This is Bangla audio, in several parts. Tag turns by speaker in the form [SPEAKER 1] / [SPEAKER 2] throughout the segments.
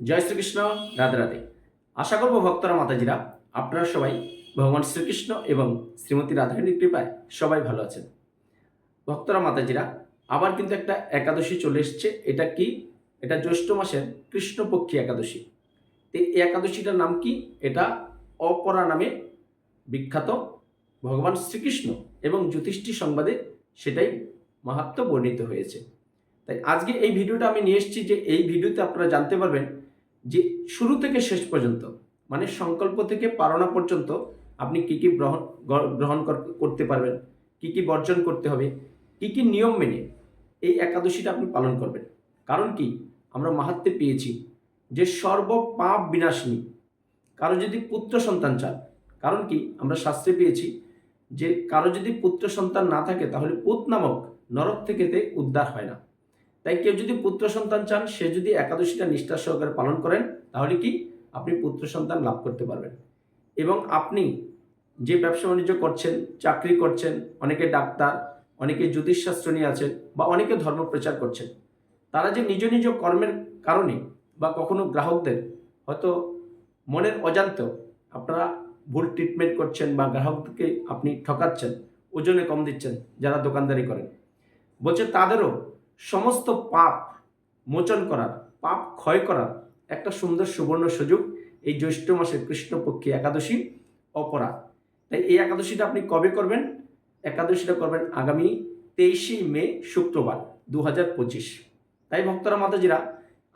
[SPEAKER 1] জয় শ্রীকৃষ্ণ, রাধে রাধে। আশা করব ভক্তরা মাতাজিরা, আপনারা সবাই ভগবান শ্রীকৃষ্ণ এবং শ্রীমতী রাধারানীর কৃপায় সবাই ভালো আছেন। ভক্তরা মাতাজিরা, আবার কিন্তু একটা একাদশী চলে এসছে। এটা কি? এটা জ্যৈষ্ঠ মাসের কৃষ্ণপক্ষী একাদশী। এই একাদশীটার নাম কি? এটা অপরা নামে বিখ্যাত ভগবান শ্রীকৃষ্ণ এবং জ্যোতিষ্ঠী সংবাদে সেটাই মাহাত্ম বর্ণিত হয়েছে। তাই আজকে এই ভিডিওটা আমি নিয়ে এসেছি যে এই ভিডিওতে আপনারা জানতে পারবেন যে শুরু থেকে শেষ পর্যন্ত মানে সংকল্প থেকে পারণা পর্যন্ত আপনি কি কি গ্রহণ গ্রহণ কর- করতে পারবেন, কি কি বর্জন করতে হবে, কি কি নিয়ম মেনে এই একাদশীটা আপনি পালন করবেন। কারণ কি? আমরা মাহাত্মে পেয়েছি যে সর্ব পাপ বিনাশিনী। কারও যদি পুত্র সন্তান চান, কারণ কি? আমরা শাস্ত্রে পেয়েছি যে কারও যদি পুত্র সন্তান না থাকে, তাহলে পুত নামক নরক থেকে উদ্ধার হয় না। তাই কেউ যদি পুত্র সন্তান চান, সে যদি একাদশীটা নিষ্ঠা সহকারে পালন করেন, তাহলে কি আপনি পুত্র সন্তান লাভ করতে পারবেন। এবং আপনি যে ব্যবসা বাণিজ্য করছেন, চাকরি করছেন, অনেকে ডাক্তার, অনেকে জ্যোতিষশাস্ত্র নিয়ে আছেন বা অনেকে ধর্ম প্রচার করছেন, তারা যে নিজ নিজ কর্মের কারণে বা কখনো গ্রাহকদের হয়তো মনের অজান্ত আপনারা ভুল ট্রিটমেন্ট করছেন বা গ্রাহককে আপনি ঠকাচ্ছেন, ওজনে কম দিচ্ছেন যারা দোকানদারি করেন। বলছে তাদেরও সমস্ত পাপ মোচন করার, পাপ ক্ষয় করার একটা সুন্দর সুবর্ণ সুযোগ এই জ্যৈষ্ঠ মাসের কৃষ্ণপক্ষী একাদশী অপরা তাই এই একাদশীটা আপনি কবে করবেন? একাদশীটা করবেন আগামী তেইশে মে শুক্রবার দু হাজার পঁচিশ। তাই ভক্তরা, মাতাজিরা,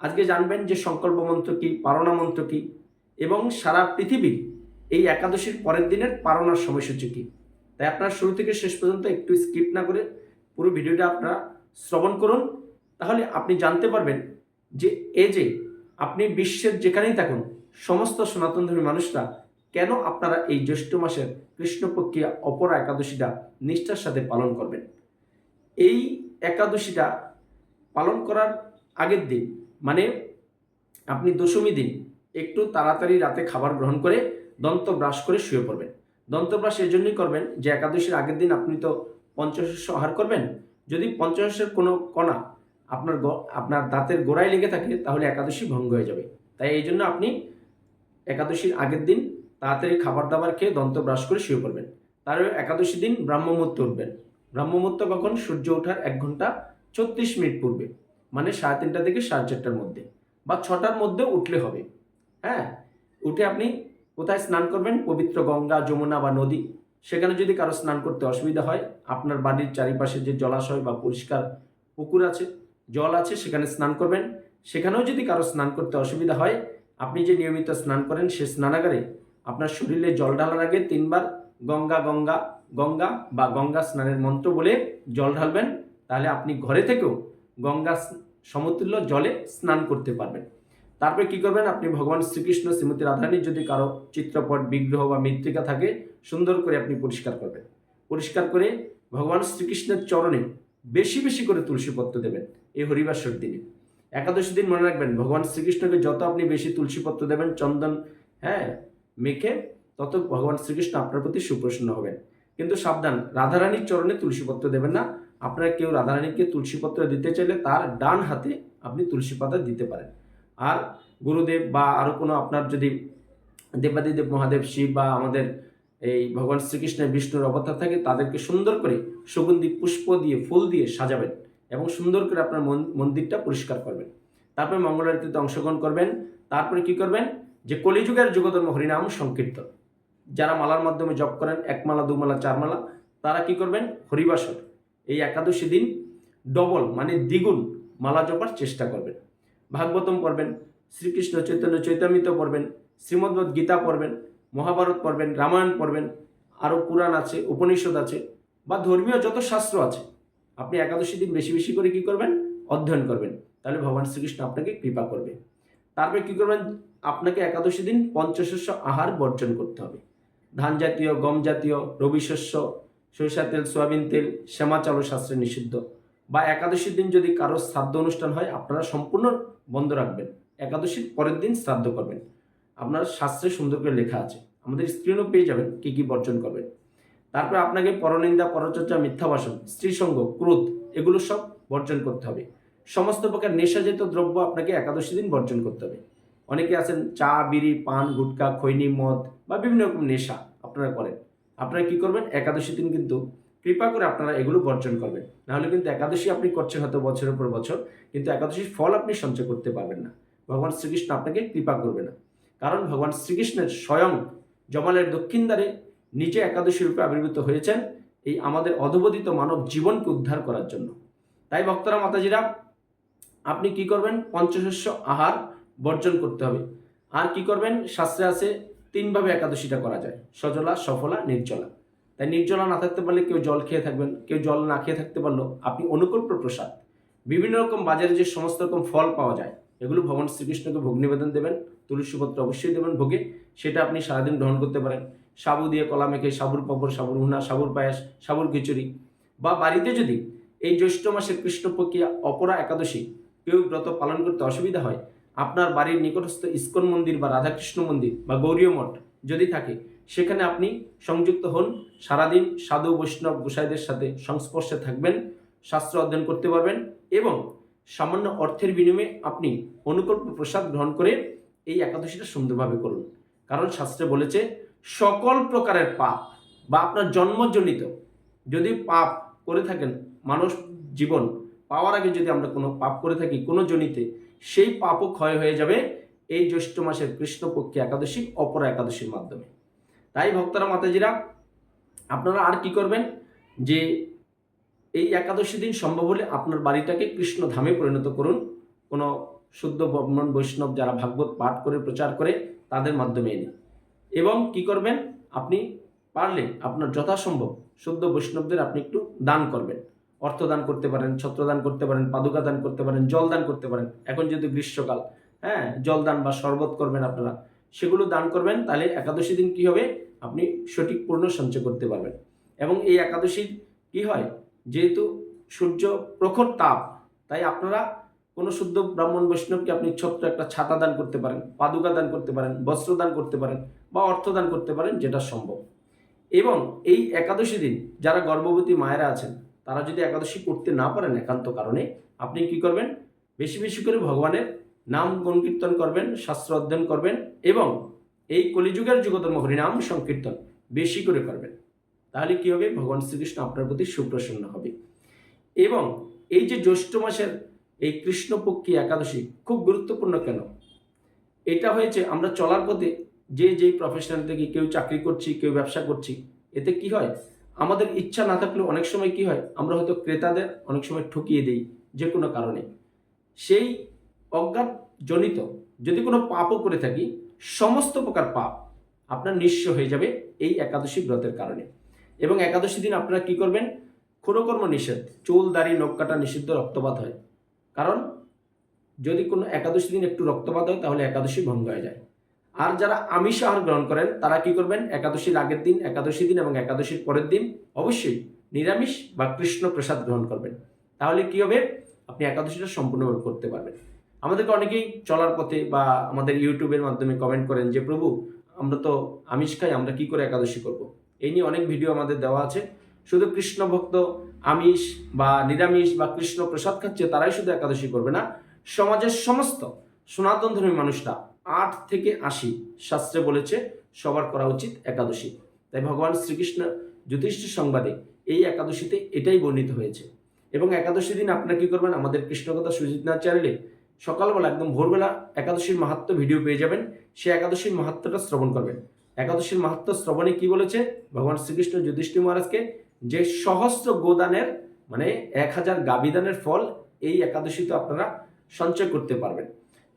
[SPEAKER 1] আজকে জানবেন যে সংকল্প মন্ত্র কী, পারণা মন্ত্র কী এবং সারা পৃথিবীর এই একাদশীর পরের দিনের পারণার সময়সূচি কী। তাই আপনারা শুরু থেকে শেষ পর্যন্ত একটু স্কিপ না করে পুরো ভিডিওটা আপনারা শ্রবণ করুন, তাহলে আপনি জানতে পারবেন যে এ যে আপনি বিশ্বের যেখানেই থাকুন, সমস্ত সনাতনধর্মী মানুষরা কেন আপনারা এই জ্যৈষ্ঠ মাসের কৃষ্ণপক্ষিয়া অপরা একাদশীটা নিষ্ঠার সাথে পালন করবেন? এই একাদশীটা পালন করার আগের দিন মানে আপনি দশমী দিন, একটু তাড়াতাড়ি রাতে খাবার গ্রহণ করে দন্ত ব্রাশ করে শুয়ে পড়বেন। দন্ত ব্রাশ এই জন্যই করবেন যে একাদশীর আগের দিন আপনি তো পঞ্চশস্য আহার করবেন যদি পঞ্চশস্যের কোনো কণা আপনার আপনার দাঁতের গোড়ায় লেগে থাকে, তাহলে একাদশী ভঙ্গ হয়ে যাবে। তাই এই জন্য আপনি একাদশীর আগের দিন তাড়াতাড়ি খাবার দাবার খেয়ে দন্ত ব্রাশ করে শুয়ে পড়বেন। তার একাদশী দিন ব্রাহ্মমূর্ত উঠবেন। ব্রাহ্মমূর্ত কখন? সূর্য ওঠার এক ঘণ্টা ছত্রিশ মিনিট পূর্বে মানে সাড়ে তিনটা থেকে সাড়ে চারটার মধ্যে, বা ছটার মধ্যে উঠলে হবে। হ্যাঁ উঠে আপনি কোথায় স্নান করবেন? পবিত্র গঙ্গা, যমুনা বা নদী। সেখানে যদি কারও স্নান করতে অসুবিধা হয়, আপনার বাড়ির চারিপাশে যে জলাশয় বা পরিষ্কার পুকুর আছে, জল আছে, সেখানে স্নান করবেন। সেখানেও যদি কারও স্নান করতে অসুবিধা হয়, আপনি যে নিয়মিত স্নান করেন সে স্নানাগারে আপনার শরীরে জল ঢালার আগে তিনবার গঙ্গা গঙ্গা গঙ্গা বা গঙ্গা স্নানের মন্ত্র বলে জল ঢালবেন। তাহলে আপনি ঘরে থেকেও গঙ্গা সমতুল্য জলে স্নান করতে পারবেন। তারপরে কি করবেন? আপনি ভগবান শ্রীকৃষ্ণ শ্রীমতী রাধারানীর যদি কারও চিত্রপট, বিগ্রহ বা মৃত্তিকা থাকে সুন্দর করে আপনি পরিষ্কার করবেন। পরিষ্কার করে ভগবান শ্রীকৃষ্ণের চরণে বেশি বেশি করে তুলসীপত্র দেবেন এই হরিবাসর দিনে। একাদশী দিন মনে রাখবেন, ভগবান শ্রীকৃষ্ণকে যত আপনি বেশি তুলসীপত্র দেবেন, চন্দন হ্যাঁ মেখে, তত ভগবান শ্রীকৃষ্ণ আপনার প্রতি সুপ্রসন্ন হবেন। কিন্তু সাবধান, রাধারানীর চরণে তুলসীপত্র দেবেন না। আপনারা কেউ রাধারানীকে তুলসীপত্র দিতে চাইলে তার ডান হাতে আপনি তুলসী পাতা দিতে পারেন। আর গুরুদেব বা আরও কোনো আপনার যদি দেবাদিদেব, মহাদেব, শিব বা আমাদের এই ভগবান শ্রীকৃষ্ণের বিষ্ণুর অবতার থাকে, তাদেরকে সুন্দর করে সুগন্ধি, পুষ্প দিয়ে, ফুল দিয়ে সাজাবেন এবং সুন্দর করে আপনার মন- মন্দিরটা পরিষ্কার করবেন। তারপরে মঙ্গলারতিতে অংশগ্রহণ করবেন। তারপরে কি করবেন? যে কলিযুগের যুগধর্ম হরিনাম সংকীর্তন। যারা মালার মাধ্যমে জপ করেন, এক মালা, দু মালা, চার মালা, তারা কি করবেন? হরিবাসর। এই একাদশী দিন ডবল মানে দ্বিগুণ মালা জপার চেষ্টা করবেন। ভাগবতম পড়বেন, শ্রীকৃষ্ণ চৈতন্য চৈতামিত পড়বেন শ্রীমদ্ভগবত গীতা পড়বেন মহাভারত পড়বেন, রামায়ণ পড়বেন, আরও পুরাণ আছে, উপনিষদ আছে, বা ধর্মীয় যত শাস্ত্র আছে, আপনি একাদশী দিন বেশি বেশি করে কি করবেন? অধ্যয়ন করবেন। তাহলে ভগবান শ্রীকৃষ্ণ আপনাকে কৃপা করবে। তারপরে কি করবেন? আপনাকে একাদশী দিন পঞ্চশস্য আহার বর্জন করতে হবে। ধান জাতীয়, গম জাতীয়, রবি শস্য সরিষা তেল, সয়াবিন তেল, শ্যামা চালু শাস্ত্রে নিষিদ্ধ। বা একাদশীর দিন যদি কারও শ্রাদ্ধ অনুষ্ঠান হয়, আপনারা সম্পূর্ণ বন্ধ রাখবেন। একাদশীর পরের দিন শ্রাদ্ধ করবেন। আপনার শাস্ত্রে সুন্দর করে লেখা আছে। আমাদের স্ক্রিনও পেয়ে যাবেন কী কী বর্জন করবেন। তারপরে আপনাকে পরনিন্দা, পরচর্চা মিথ্যা ভাষণ স্ত্রীসঙ্গ, ক্রোধ এগুলো সব বর্জন করতে হবে। সমস্ত প্রকার নেশাজাত দ্রব্য আপনাকে একাদশী দিন বর্জন করতে হবে। অনেকে আছেন চা, বিড়ি, পান, গুটকা, খৈনি, মদ বা বিভিন্ন রকম নেশা আপনারা করেন। আপনারা কি করবেন? একাদশী দিন কিন্তু কৃপা করে আপনারা এগুলো বর্জন করবেন। নাহলে কিন্তু একাদশী আপনি করছেন হয়তো বছরের পর বছর, কিন্তু একাদশীর ফল আপনি সঞ্চয় করতে পারবেন না। ভগবান শ্রীকৃষ্ণ আপনাকে কৃপা করবে না। কারণ ভগবান শ্রীকৃষ্ণের স্বয়ং জমালের দক্ষিণ দ্বারে নিজে একাদশী রূপে আবির্ভূত হয়েছেন এই আমাদের অধবদিত মানব জীবনকে উদ্ধার করার জন্য। তাই ভক্তরা, মাতাজিরা, আপনি কি করবেন? পঞ্চশস্য আহার বর্জন করতে হবে। আর কি করবেন? শাস্ত্রে আছে, তিনভাবে একাদশীটা করা যায়। সজলা, সফলা, নির্জলা। তাই নির্জলা না থাকতে পারলে কেউ জল খেয়ে থাকবেন, কেউ জল না খেয়ে থাকতে পারল আপনি অনুকল্প প্রসাদ। বিভিন্ন রকম বাজারে যে সমস্ত রকম ফল পাওয়া যায় এগুলো ভগবান শ্রীকৃষ্ণকে ভোগ নিবেদন দেবেন তুলসীপত্র অবশ্যই দেবেন ভোগে, সেটা আপনি সারাদিন গ্রহণ করতে পারেন। সাবু দিয়ে কলা মেখে, সাবুর পাপড় সাবুর হুনা সাবুর পায়াস, সাবুর খিচুড়ি। বা বাড়িতে যদি এই জ্যৈষ্ঠ মাসের কৃষ্ণপক্ষিয়া অপরা একাদশী কেউ ব্রত পালন করতে অসুবিধা হয়, আপনার বাড়ির নিকটস্থ ইস্কন মন্দির বা রাধাকৃষ্ণ মন্দির বা গৌরীয় মঠ যদি থাকে, সেখানে আপনি সংযুক্ত হন, সারাদিন সাধু, বৈষ্ণব, গোসাইদের সাথে সংস্পর্শে থাকবেন, শাস্ত্র অধ্যয়ন করতে পারবেন এবং সামান্য অর্থের বিনিময়ে আপনি অনুকল্প প্রসাদ গ্রহণ করে এই একাদশীটা সুন্দরভাবে করুন। কারণ শাস্ত্রে বলেছে, সকল প্রকারের পাপ বা আপনার জন্মজনিত যদি পাপ করে থাকেন, মানুষ জীবন পাওয়ার আগে যদি আমরা কোনো পাপ করে থাকি, কোনো জনিতে, সেই পাপও ক্ষয় হয়ে যাবে এই জ্যৈষ্ঠ মাসের কৃষ্ণপক্ষে একাদশী, অপর একাদশীর মাধ্যমে। তাই ভক্তরা, মাতাজিরা, আপনারা আর কি করবেন? যে এই একাদশী দিন সম্ভব হলে আপনার বাড়িটাকে কৃষ্ণ ধামে পরিণত করুন। কোনো শুদ্ধ ব্রাহ্মণ বৈষ্ণব যারা ভাগবত পাঠ করে, প্রচার করে, তাদের মাধ্যমে এনে এবং কি করবেন? আপনি পারলে আপনার যথাসম্ভব শুদ্ধ বৈষ্ণবদের আপনি একটু দান করবেন। অর্থ দান করতে পারেন, ছত্রদান করতে পারেন পাদুকা দান করতে পারেন জল দান করতে পারেন। এখন যেহেতু গ্রীষ্মকাল হ্যাঁ জল দান বা শরবত করবেন আপনারা, সেগুলো দান করবেন, তাহলে একাদশী দিন কি হবে? আপনি সঠিক পূর্ণ সঞ্চয় করতে পারবেন। এবং এই একাদশীর কি হয়? যেহেতু সূর্য প্রখর তাপ, তাই আপনারা কোনো শুদ্ধ ব্রাহ্মণ বৈষ্ণবকে আপনি ছোট্ট একটা ছাতা দান করতে পারেন, পাদুকা দান করতে পারেন, বস্ত্র দান করতে পারেন বা অর্থ দান করতে পারেন যেটা সম্ভব। এবং এই একাদশী দিন যারা গর্ভবতী মায়েরা আছেন, তারা যদি একাদশী করতে না পারেন একান্ত কারণে, আপনি কি করবেন? বেশি বেশি করে ভগবানের নাম গুণকীর্তন করবেন, শাস্ত্র অধ্যয়ন করবেন এবং এই কলিযুগের যুগতম হরিনাম সংকীর্তন বেশি করে করবেন। তাহলে কি হবে? ভগবান শ্রীকৃষ্ণ আপনার প্রতি সুপ্রসন্ন হবে। এবং এই যে জ্যৈষ্ঠ মাসের এই কৃষ্ণপক্ষী একাদশী খুব গুরুত্বপূর্ণ কেন? এটা হয়েছে আমরা চলার পথে যে যেই প্রফেশনাল থেকে কেউ চাকরি করছি, কেউ ব্যবসা করছি, এতে কি হয়? আমাদের ইচ্ছা না থাকলেও অনেক সময় কি হয়? আমরা হয়তো ক্রেতাদের অনেক সময় ঠকিয়ে দিই যে কোনো কারণে। সেই অজ্ঞাত জনিত যদি কোনো পাপও করে থাকি, সমস্ত প্রকার পাপ আপনার নিঃস্ব হয়ে যাবে এই একাদশী ব্রতের কারণে। এবং একাদশী দিন আপনারা কি করবেন? ক্ষুরকর্ম নিষেধ, চুল, দাড়ি, নখ কাটা নিষিদ্ধ রক্তপাত হয়। কারণ যদি কোনো একাদশী দিন একটু রক্তপাত হয়, তাহলে একাদশী ভঙ্গ হয়ে যায়। আর যারা আমিষ আহার গ্রহণ করেন, তারা কি করবেন? একাদশীর আগের দিন, একাদশী দিন এবং একাদশীর পরের দিন অবশ্যই নিরামিষ বা কৃষ্ণ প্রসাদ গ্রহণ করবেন। তাহলে কি হবে? আপনি একাদশীটা সম্পূর্ণভাবে করতে পারবেন। আমাদেরকে অনেকেই চলার পথে বা আমাদের ইউটিউবের মাধ্যমে কমেন্ট করেন যে, প্রভু, আমরা তো আমিষ খাই, আমরা কি করে একাদশী করব? এই নিয়ে অনেক ভিডিও আমাদের দেওয়া আছে। শুধু কৃষ্ণ ভক্ত আমিষ বা নিরামিষ বা কৃষ্ণ প্রসাদ খাচ্ছে তারাই শুধু একাদশী করবে না, সমাজের সমস্ত সনাতন ধর্মী মানুষরা আট থেকে আশি শাস্ত্রে বলেছে সবার করা উচিত একাদশী। তাই ভগবান শ্রীকৃষ্ণ যুধিষ্ঠির সংবাদে এই একাদশীতে এটাই বর্ণিত হয়েছে। এবং একাদশী দিন আপনারা কি করবেন? আমাদের কৃষ্ণকথা সুজিতনাথ চ্যানেলে সকালবেলা একদম ভোরবেলা একাদশীর মাহাত্ম ভিডিও পেয়ে যাবেন। সে একাদশীর মাহাত্মটা শ্রবণ করবেন। একাদশীর মাহাত্ম শ্রবণে কি বলেছে? ভগবান শ্রীকৃষ্ণ যুধিষ্ঠির মহারাজকে যে সহস্র গোদানের মানে এক হাজার গাবিদানের ফল এই একাদশীতে আপনারা সঞ্চয় করতে পারবেন।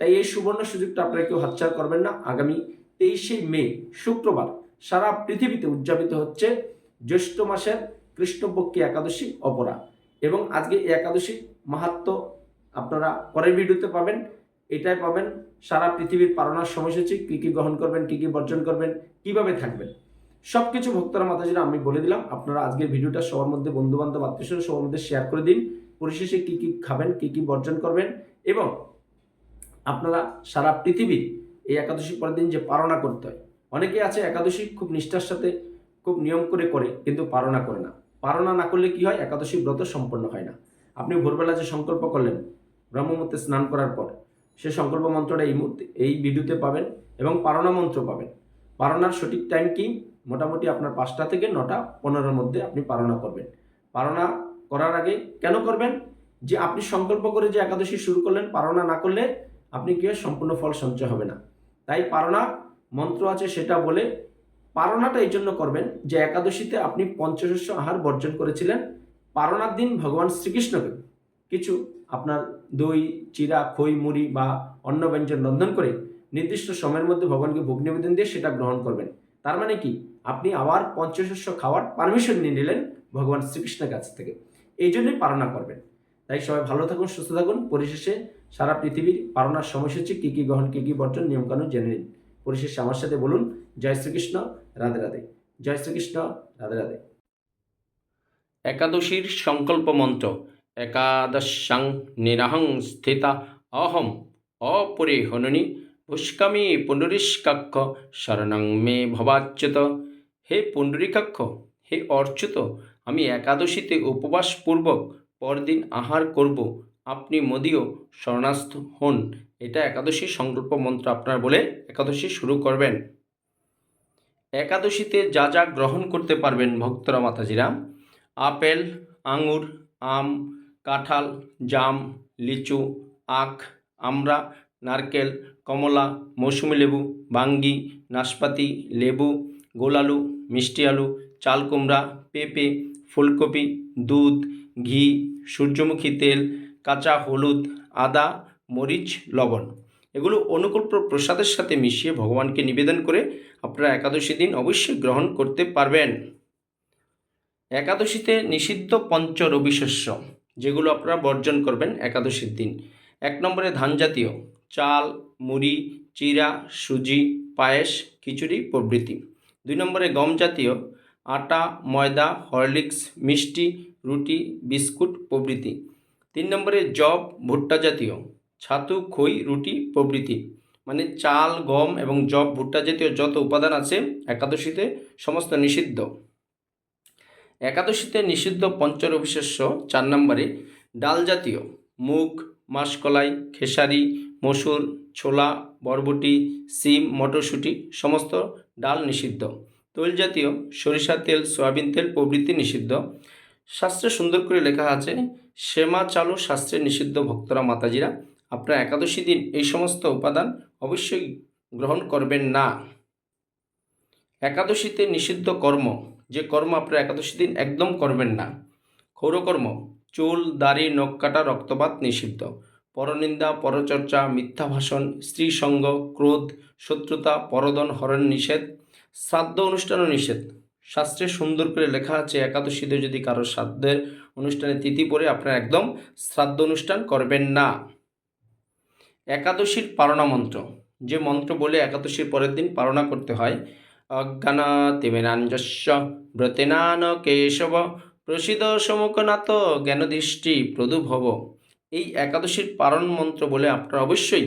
[SPEAKER 1] তাই এই সুবর্ণ সুযোগটা আপনারা কেউ হাতছাড়া করবেন না। আগামী তেইশে মে, শুক্রবার, সারা পৃথিবীতে উদযাপিত হচ্ছে জ্যৈষ্ঠ মাসের কৃষ্ণপক্ষী একাদশী অপরা এবং আজকে এই একাদশী মাহাত্ম আপনারা পরের ভিডিওতে পাবেন। এটাই পাবেন। সারা পৃথিবীর পালনার সময়সূচি, কী কী গ্রহণ করবেন, কী কী বর্জন করবেন, কীভাবে থাকবেন সব কিছু ভক্তরা মাতাজিরা আমি বলে দিলাম। আপনারা আজকের ভিডিওটা সবার মধ্যে বন্ধু বান্ধব আত্মীয় সবার মধ্যে শেয়ার করে দিন। পরিশেষে কী কী খাবেন, কী কী বর্জন করবেন এবং আপনারা সারা পৃথিবীর এই একাদশী পরের দিন যে পালনা করতে হয়, অনেকে আছে একাদশী খুব নিষ্ঠার সাথে, খুব নিয়ম করে করে কিন্তু পালনা করে না। পালনা না করলে কি হয়? একাদশী ব্রত সম্পন্ন হয় না। আপনি ভোরবেলা যে সংকল্প করলেন ব্রহ্মমূর্তে স্নান করার পর সে সংকল্প মন্ত্রটা এই মুহূর্তে, এই ভিডিওতে পাবেন এবং পারণা মন্ত্র পাবেন। পারণার সঠিক টাইম কি? মোটামুটি আপনার পাঁচটা থেকে নটা, পনেরোর মধ্যে আপনি পারণা করবেন। পারণা করার আগে কেন করবেন? যে আপনি সংকল্প করে যে একাদশী শুরু করলেন পারণা না করলে আপনি কি সম্পূর্ণ ফল সঞ্চয় হবে না। তাই পারণা মন্ত্র আছে সেটা বলে পারণাটা এই জন্য করবেন যে একাদশীতে আপনি পঞ্চশস্য আহার বর্জন করেছিলেন। পারণার দিন ভগবান শ্রীকৃষ্ণকে কিছু আপনার দই, চিরা, খই, মুড়ি বা অন্য ব্যঞ্জন রন্ধন করে নির্দিষ্ট সময়ের মধ্যে ভগবানকে ভোগ নিবেদন দিয়ে সেটা গ্রহণ করবেন। তার মানে কি? আপনি আবার পঞ্চশস্য খাওয়ার পারমিশন নিয়ে নিলেন ভগবান শ্রীকৃষ্ণের কাছ থেকে। এই জন্যই পারণা করবেন। তাই সবাই ভালো থাকুন, সুস্থ থাকুন। পরিশেষে সারা পৃথিবীর পারণার সময়সূচি কী কী গ্রহণ, কী কী বর্জন, নিয়মকানুন জেনে নিন। পরিশেষে আমার সাথে বলুন, জয় শ্রীকৃষ্ণ, রাধে রাধে। জয় শ্রীকৃষ্ণ, রাধে রাধে। একাদশীর সংকল্প মন্ত্র। একাদশাং নিরাহং স্থিতা অহম অপরে হননি পুষ্কামি পুণ্ডরীষ্কাক্ষ শরণং মে ভবাচ্যুত হে পুণ্ডরীকাক্ষ হে অর্চ্যুত আমি একাদশীতে উপবাসপূর্বক পরদিন আহার করব। আপনি মোদিও শরণাস্থ হন। এটা একাদশী সংকল্প মন্ত্র আপনার বলে একাদশী শুরু করবেন। একাদশীতে যা যা গ্রহণ করতে পারবেন ভক্তরা, মাতাজিরা, আপেল, আঙুর, আম কাঁঠাল, জাম, লিচু, আখ, আমড়া, নারকেল, কমলা, মৌসুমি লেবু, বাঙ্গি, নাশপাতি, লেবু গোলালু মিষ্টি আলু, চাল কুমড়া, পেঁপে, ফুলকপি, দুধ, ঘি, সূর্যমুখী তেল, কাঁচা হলুদ, আদা, মরিচ, লবণ। এগুলো অনুকূল প্রসাদের সাথে মিশিয়ে ভগবানকে নিবেদন করে আপনারা একাদশী দিন অবশ্যই গ্রহণ করতে পারবেন। একাদশীতে নিষিদ্ধ পঞ্চ রবিশস্য যেগুলো আপনারা বর্জন করবেন একাদশীর দিন। এক নম্বরে ধান জাতীয় চাল, মুড়ি, চিরা, সুজি, পায়েস, খিচুড়ি, প্রভৃতি। দুই নম্বরে গম জাতীয় আটা, ময়দা, হরলিক্স, মিষ্টি, রুটি, বিস্কুট, প্রভৃতি। তিন নম্বরে জব ভুট্টা জাতীয় ছাতু, খই, রুটি, প্রভৃতি। মানে চাল, গম এবং জব ভুট্টা জাতীয় যত উপাদান আছে একাদশীতে সমস্ত নিষিদ্ধ। একাদশীতে নিষিদ্ধ পঞ্চরবিশেষ্য চার নম্বরে ডাল জাতীয়, মুগ, মাসকলাই, খেসারি, মসুর, ছোলা, বরবটি, সিম, মটরশুঁটি, সমস্ত ডাল নিষিদ্ধ। তৈল জাতীয় সরিষা তেল, সয়াবিন তেল প্রভৃতি নিষিদ্ধ। শাস্ত্রে সুন্দর করে লেখা আছে, শ্যামা চালু শাস্ত্রে নিষিদ্ধ ভক্তরা মাতাজিরা। আপনারা একাদশী দিন এই সমস্ত উপাদান অবশ্যই গ্রহণ করবেন না। একাদশীতে নিষিদ্ধ কর্ম যে কর্ম আপনারা একাদশী দিন একদম করবেন না। ক্ষৌরকর্ম, চুল, দাড়ি, নখ কাটা, রক্তপাত নিষিদ্ধ। পরনিন্দা, পরচর্চা মিথ্যা ভাষণ স্ত্রী সঙ্গ ক্রোধ, শত্রুতা, পরদন, হরণ নিষেধ, শ্রাদ্ধ অনুষ্ঠানও নিষেধ। শাস্ত্রে সুন্দর করে লেখা আছে, একাদশীতে যদি কারও শ্রাদ্ধের অনুষ্ঠানে তিথি পড়ে, আপনারা একদম শ্রাদ্ধ অনুষ্ঠান করবেন না। একাদশীর পারণা মন্ত্র, যে মন্ত্র বলে একাদশীর পরের দিন পারণা করতে হয় অজ্ঞান তিমিরাঞ্জস্য ব্রতেনান কেশব প্রসিদ সমুখনাথ, জ্ঞানদৃষ্টি প্রদুভব। এই একাদশীর পারণ মন্ত্র বলে আপনারা অবশ্যই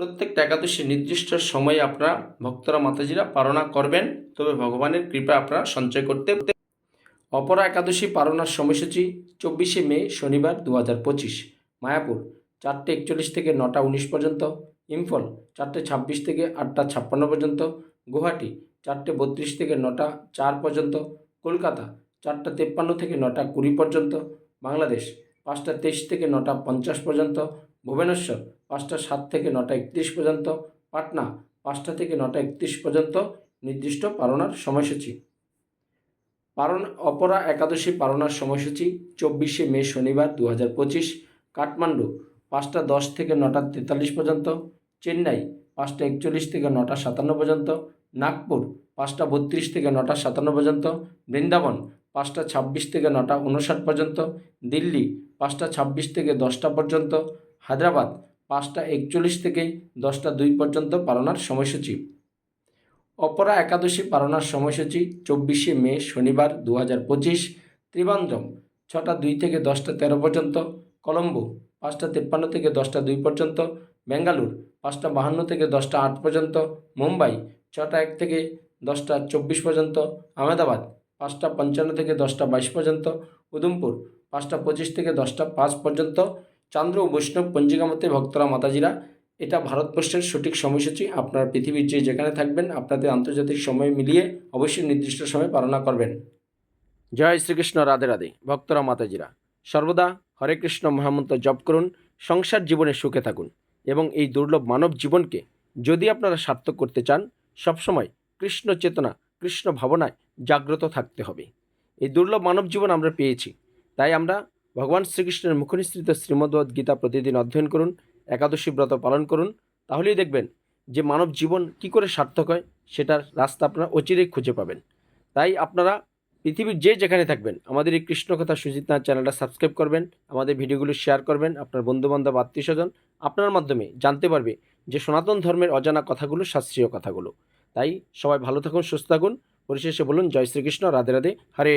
[SPEAKER 1] প্রত্যেকটা একাদশীর নির্দিষ্ট সময়ে আপনারা ভক্তরা, মাতাজিরা পারণা করবেন। তবে ভগবানের কৃপা আপনারা সঞ্চয় করতে অপরা একাদশী পারণার সময়সূচি চব্বিশে মে, শনিবার দু হাজার পঁচিশ। মায়াপুর, চারটে একচল্লিশ থেকে নটা উনিশ পর্যন্ত। ইম্ফল, চারটে ছাব্বিশ থেকে আটটা ছাপ্পান্ন পর্যন্ত। গুয়াহাটি চারটে বত্রিশ থেকে নটা চার পর্যন্ত, কলকাতা চারটা তেপ্পান্ন থেকে নটা কুড়ি পর্যন্ত, বাংলাদেশ পাঁচটা তেইশ থেকে নটা পঞ্চাশ পর্যন্ত, ভুবনেশ্বর পাঁচটা সাত থেকে নটা একত্রিশ পর্যন্ত, পাটনা পাঁচটা থেকে নটা একত্রিশ পর্যন্ত নির্দিষ্ট পালনার সময়সূচি। পালন অপরা একাদশী পালনার সময়সূচি চব্বিশে মে শনিবার দু হাজার পঁচিশ, কাঠমান্ডু পাঁচটা দশ থেকে নটা তেতাল্লিশ পর্যন্ত, চেন্নাই পাঁচটা একচল্লিশ থেকে নটা সাতান্ন পর্যন্ত নাগপুর পাঁচটা বত্রিশ থেকে নটা সাতান্ন পর্যন্ত, বৃন্দাবন পাঁচটা ছাব্বিশ থেকে নটা উনষাট পর্যন্ত, দিল্লি পাঁচটা ছাব্বিশ থেকে দশটা পর্যন্ত, হায়দ্রাবাদ পাঁচটা একচল্লিশ থেকে দশটা দুই পর্যন্ত পালনার সময়সূচি। অপরা একাদশী পালনার সময়সূচি চব্বিশে মে শনিবার দু হাজার পঁচিশ, ত্রিবান্দ্রম ছটা দুই থেকে দশটা তেরো পর্যন্ত, কলম্বো পাঁচটা তেপ্পান্ন থেকে দশটা দুই পর্যন্ত, বেঙ্গালুর পাঁচটা বাহান্ন থেকে দশটা আট পর্যন্ত, মুম্বাই ছটা এক থেকে দশটা চব্বিশ পর্যন্ত, আহমেদাবাদ পাঁচটা পঞ্চান্ন থেকে দশটা বাইশ পর্যন্ত, উধমপুর পাঁচটা পঁচিশ থেকে দশটা পাঁচ পর্যন্ত, চান্দ্র বৈষ্ণব পঞ্জিকা মতে ভক্তরা, মাতাজিরা, এটা ভারতবর্ষের সঠিক সময়সূচি। আপনার পৃথিবীর যে যেখানে থাকবেন, আপনাদের আন্তর্জাতিক সময় মিলিয়ে অবশ্যই নির্দিষ্ট সময় পালনা করবেন। জয় শ্রীকৃষ্ণ, রাধে রাধে। ভক্তরা, মাতাজিরা, সর্বদা হরে কৃষ্ণ মহামন্ত্র জপ করুন, সংসার জীবনে সুখে থাকুন এবং এই দুর্লভ মানব জীবনকে যদি আপনারা সার্থক করতে চান সবসময় কৃষ্ণ চেতনা, কৃষ্ণ ভাবনায় জাগ্রত থাকতে হবে। এই দুর্লভ মানব জীবন আমরা পেয়েছি। তাই আমরা ভগবান শ্রীকৃষ্ণের মুখনিসৃত শ্রীমদ্ভগবদ গীতা প্রতিদিন অধ্যয়ন করুন, একাদশী ব্রত পালন করুন, তাহলেই দেখবেন যে মানব জীবন কি করে সার্থক হয়, সেটার রাস্তা আপনারা অচিরেই খুঁজে পাবেন। তাই আপনারা পৃথিবীর যে যেখানে থাকবেন, আমাদের এই কৃষ্ণকথা সুজিত নাথ চ্যানেলটা সাবস্ক্রাইব করবেন, আমাদের ভিডিওগুলো শেয়ার করবেন, আপনার বন্ধুবান্ধব আত্মীয় স্বজন আপনার মাধ্যমে জানতে পারবে যে সনাতন ধর্মের অজানা কথাগুলো শাস্ত্রীয় কথাগুলো। তাই সবাই ভালো থাকুন, সুস্থ থাকুন। পরিশেষে বলুন, জয় শ্রীকৃষ্ণ, রাধে রাধে, হরে